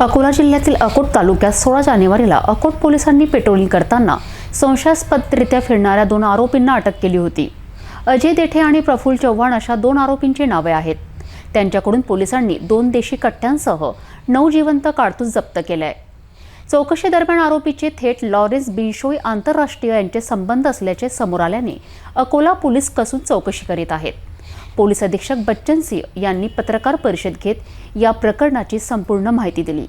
अकोला जिल्ह्यातील अकोट तालुक्यात सोळा जानेवारीला अकोट पोलिसांनी पेट्रोलिंग करताना संशयास्पदरित्या फिरणाऱ्या दोन आरोपींना अटक केली होती. अजय देठे आणि प्रफुल्ल चव्हाण अशा दोन आरोपींची नावे आहेत. त्यांच्याकडून पोलिसांनी दोन देशी कट्ट्यांसह नऊ जिवंत कारतूस जप्त केलं आहे चौकशी दरम्यान आरोपीचे थेट लॉरेन्स बिनशोई आंतरराष्ट्रीय यांचे संबंध असल्याचे समोर आल्याने अकोला पोलीस कसून चौकशी करीत आहेत. पोलीस अधीक्षक बच्चन सिंह यांनी पत्रकार परिषद घेत या प्रकरणाची संपूर्ण माहिती दिली.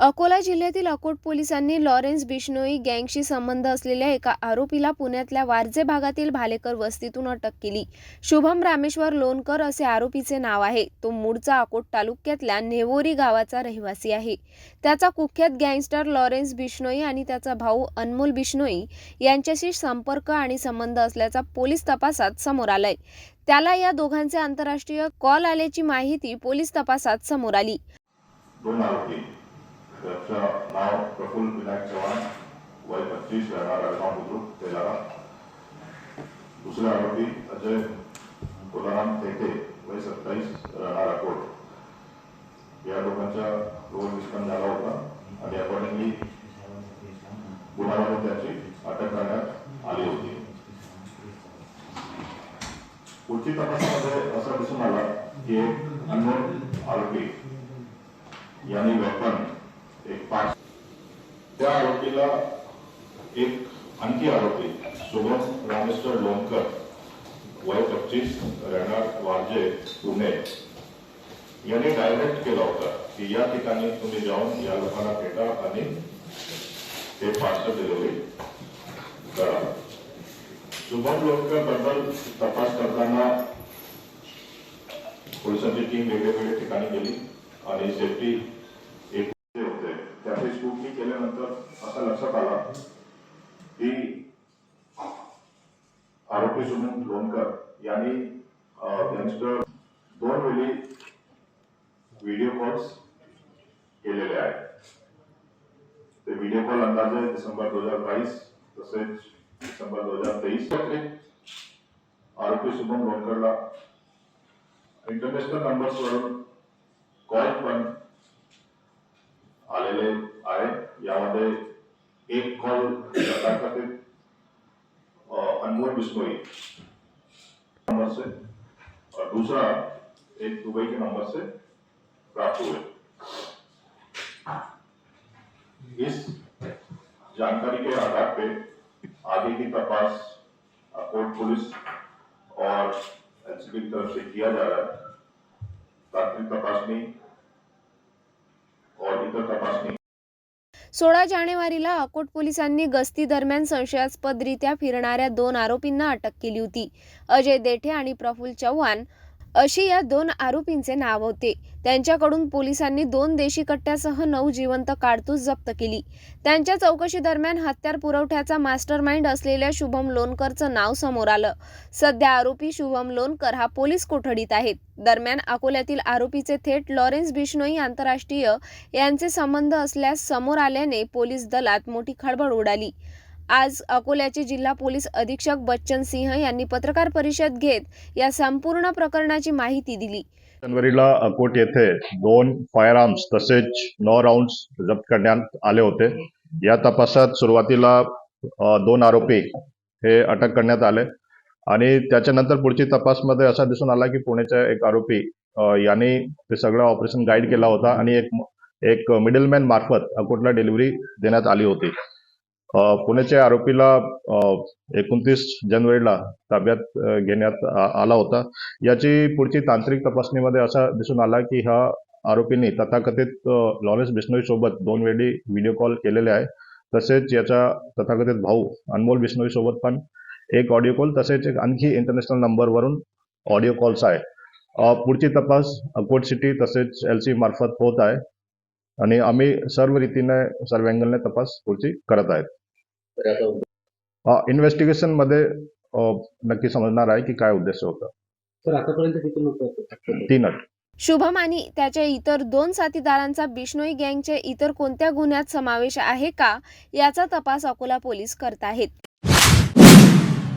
अकोला जिल्ह्यातील अकोट पोलिसांनी लॉरेन्स बिश्नोई गँगशी संबंध असलेल्या एका आरोपीला पुण्यातल्या वारजे भागातील भालेकर वस्तीतून अटक केली. शुभम रामेश्वर लोणकर असे आरोपीचे नाव आहे. तो मूळचा अकोट तालुक्यातल्या नेवोरी गावाचा रहिवासी आहे. त्याचा कुख्यात गँगस्टर लॉरेन्स बिश्नोई आणि त्याचा भाऊ अनमोल बिश्नोई यांच्याशी संपर्क आणि संबंध असल्याचा पोलीस तपासात समोर आलाय. त्याला या दोघांचे आंतरराष्ट्रीय कॉल आल्याची माहिती पोलीस तपासात समोर आली. दोन आरोपी. त्याचं नाव प्रफुल्ल विनायक चव्हाण. वय पच्चीस राहणार अडगाव बुद्रुक तेलारा. दुसरा आरोपी अजय तुलाराम थेटे वय सत्तावीस राहणार अकोट या दोघांचा रोल निष्पन्न झाला होता आणि अकॉर्डिंगली गुन्ह्यामध्ये त्याची अटक करण्यात आली होती. पुढची तपासामध्ये असं दिसून आला की एक अननोन आरोपी यांनी वेपन एक पाच त्या आरोपीला एक आणखी आरोपी शुभम रामेश्वर लोणकर वय पच्चीस राहणार वारजे पुणे. यांनी डायरेक्ट केला होता की या ठिकाणी तुम्ही जाऊन या लोकांना भेटा आणि ते पार्सल डिलिव्हरी शुभम लोणकरबद्दल तपास करताना पोलिसांची टीम वेगवेगळ्या ठिकाणी गेली आणि सेफ्टी एक होते त्याची स्कूटनी केल्यानंतर असं लक्षात आला की आरोपी सुमन लोणकर यांनी गँगस्टर दोन वेळी व्हिडिओ कॉल्स केलेले आहेत ते व्हिडिओ कॉल अंदाजे डिसेंबर दोन हजार बावीस तसेच डिसेंबर दोन हज़ार तेवीस आरोपी शुभम लोणकरला इंटरनॅशनल नंबर्सवरून कॉल पण आलेले आहे। यामध्ये एक कॉल अ, अनमोल बिश्नोई नंबर से। और दूसरा एक दुबई के नंबर से प्राप्त हुए। इस जानकारी के आधार पे आगे की तपास कोर्ट पुलिस और एनसीबी की तरफ से किया जा रहा है। तांत्रिक तपासणी और इतर तपासणी सोळा जानेवारीला अकोट पोलिसांनी गस्ती दरम्यान संशयास्पदरित्या फिरणाऱ्या दोन आरोपींना अटक केली होती. अजय देठे आणि प्रफुल चव्हाण अशी या दोन आरोपींचे नाव होते. त्यांच्याकडून पोलिसांनी दोन देशी कट्ट्यासह नऊ जिवंत काढतूस जप्त केली. त्यांच्या चौकशी दरम्यान हत्यार पुरवठ्याचा मास्टरमाइंड असलेल्या शुभम लोणकरचं नाव समोर आलं. सध्या आरोपी शुभम लोणकर हा पोलीस कोठडीत आहेत. दरम्यान अकोल्यातील आरोपीचे थेट लॉरेन्स बिश्नोई आंतरराष्ट्रीय यांचे संबंध असल्यास समोर आल्याने पोलीस दलात मोठी खळबळ उडाली. आज अकोल्याचे जिल्हा पोलीस अधीक्षक बच्चन सिंह यांनी पत्रकार परिषद घेत या संपूर्ण प्रकरणाची माहिती दिली. जानेवारीला अकोट येथे दोन फायर आर्म्स तसेच नऊ राऊंड जप्त करण्यात आले होते. या तपासात सुरुवातीला दोन आरोपी हे अटक करण्यात आले. आणि त्याच्यानंतर पुढची तपासमध्ये असा दिसून आला की पुण्याचा एक आरोपी यांनी ते सगळं ऑपरेशन गाईड केला होता. आणि एक एक मिडलमॅन मार्फत अकोटला डिलिव्हरी देण्यात आली होती. पुण्याच्या आरोपीला एकोणतीस जानेवारीला ताब्यात घेण्यात आ- आला होता. याची पुढची तांत्रिक तपासणीमध्ये असा दिसून आला की हा आरोपींनी तथाकथित लॉरेन्स बिश्नोई सोबत दोन वेळी व्हिडिओ कॉल केलेले आहे. तसेच याचा तथाकथित भाऊ अनमोल बिश्नोई सोबत पण एक ऑडिओ कॉल तसेच एक आणखी इंटरनॅशनल नंबरवरून ऑडिओ कॉल्स आहे. पुढची तपास अकोट सिटी तसेच एल सी मार्फत होत आहे. आणि आम्ही सर्व रीतीने सर्व अँगलने तपास पुढची करत आहेत. इन्व्हेस्टिगेशनमध्ये नक्की समजणार आहे की काय उद्देश होता. सर आतापर्यंत किती लोक आहेत तीनच. शुभम आणि त्याच्या इतर दोन साथीदारांचा बिश्नोई गँगच्या इतर कोणत्या गुन्ह्यात समावेश आहे का याचा तपास अकोला पोलीस करत आहेत.